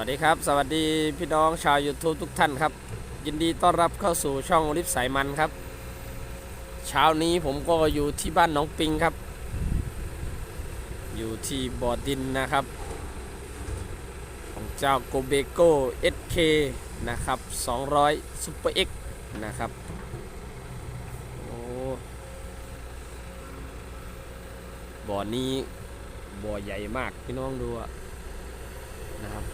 วัสดีครับ สวัสดีพี่น้องชาว YouTube ทุกท่านครับ ยินดีต้อนรับเข้าสู่ช่องลิฟสายมันครับ เช้านี้ผมก็อยู่ที่บ้านน้องปิงครับ อยู่ที่บ่อดินนะครับ ของเจ้าโกเบโก้ SK นะครับ200 Super X นะครับโอ้บ่อนี้บ่อใหญ่มากพี่น้องดูนะครับ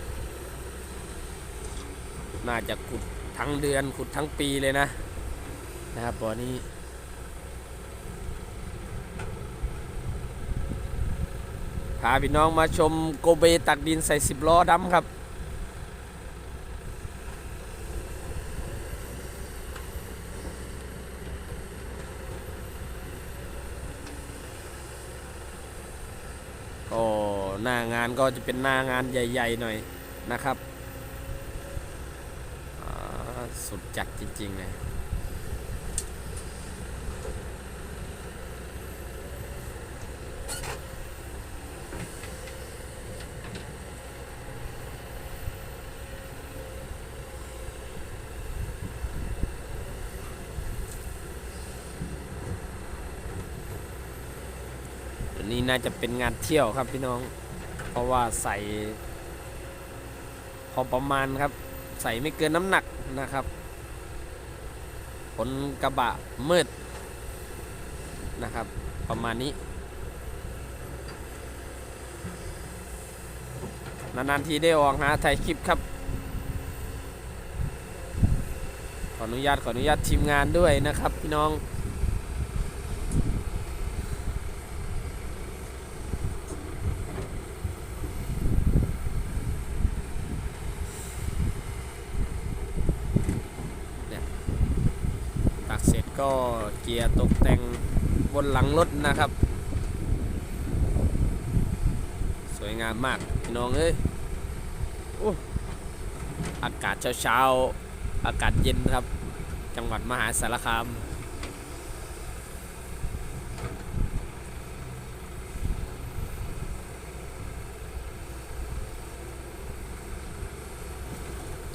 น่าจะขุดทั้งเดือนขุดทั้งปีเลยนะนะครับบ่อนี้ พาพี่น้องมาชมโกเบตักดินใส่สิบล้อดำครับก็หน้างานก็จะเป็นหน้างานใหญ่ ๆ หน่อยนะครับ สุดจัดจริง ๆ เลยอันนี้น่าจะเป็นงานเที่ยวครับพี่น้อง เพราะว่าใส่พอประมาณครับ ใส่ไม่เกินน้ำหนักนะครับผลกระบะมืดนะครับ ประมาณนี้ นานๆทีได้ออกหาถ่ายคลิปครับ ขออนุญาตขออนุญาตทีมงานด้วยนะครับพี่น้อง ตั ก็เกียร์ตกแต่งบนหลังรถนะครับ สวยงามมากพี่น้องเอ้ยอากาศเช้าๆ อากาศเย็นครับ จังหวัดมหาสารคาม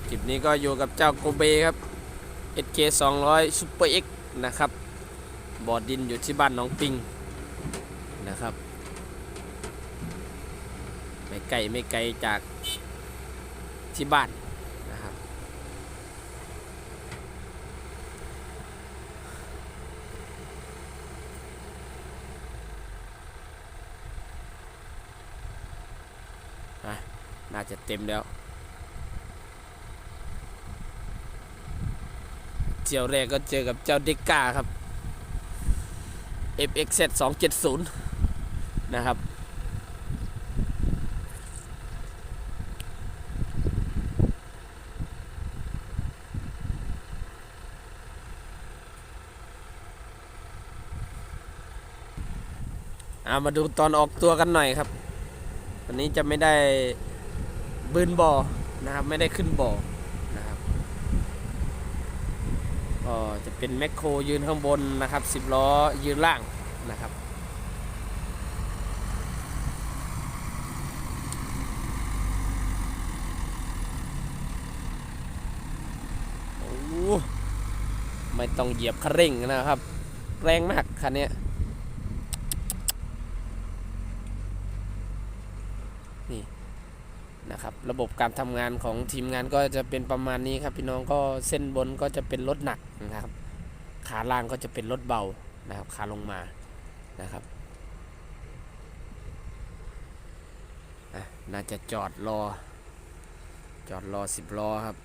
คลิปนี้ก็อยู่กับเจ้าโกเบครับ SK 200 Super X นะครับบ่อดินอยู่ที่บ้านน้องปิงนะครับ ไม่ไกลไม่ไกลจากที่บ้านนะครับ น่าจะเต็มแล้ว เที่ยวแรกก็เจอกับเจ้าเดกกาครับ FXZ 270 นะครับ เอามาดูตอนออกตัวกันหน่อยครับ วันนี้จะไม่ได้บืนบ่อนะครับ ไม่ได้ขึ้นบ่อนะครับ ก็จะเป็นแมคโครยืนข้างบนนะครับสิบล้อยืนล่างนะครับโอ้ไม่ต้องเหยียบคันเร่งนะครับ แรงมากคันเนี้ยนี่ นะครับระบบการทำงานของทีมงานก็จะเป็นประมาณนี้ครับ พี่น้องก็เส้นบนก็จะเป็นรถหนักนะครับ ขาล่างก็จะเป็นรถเบานะครับขาลงมานะครับน่าจะจอดรอ จอดรอสิบล้อครับ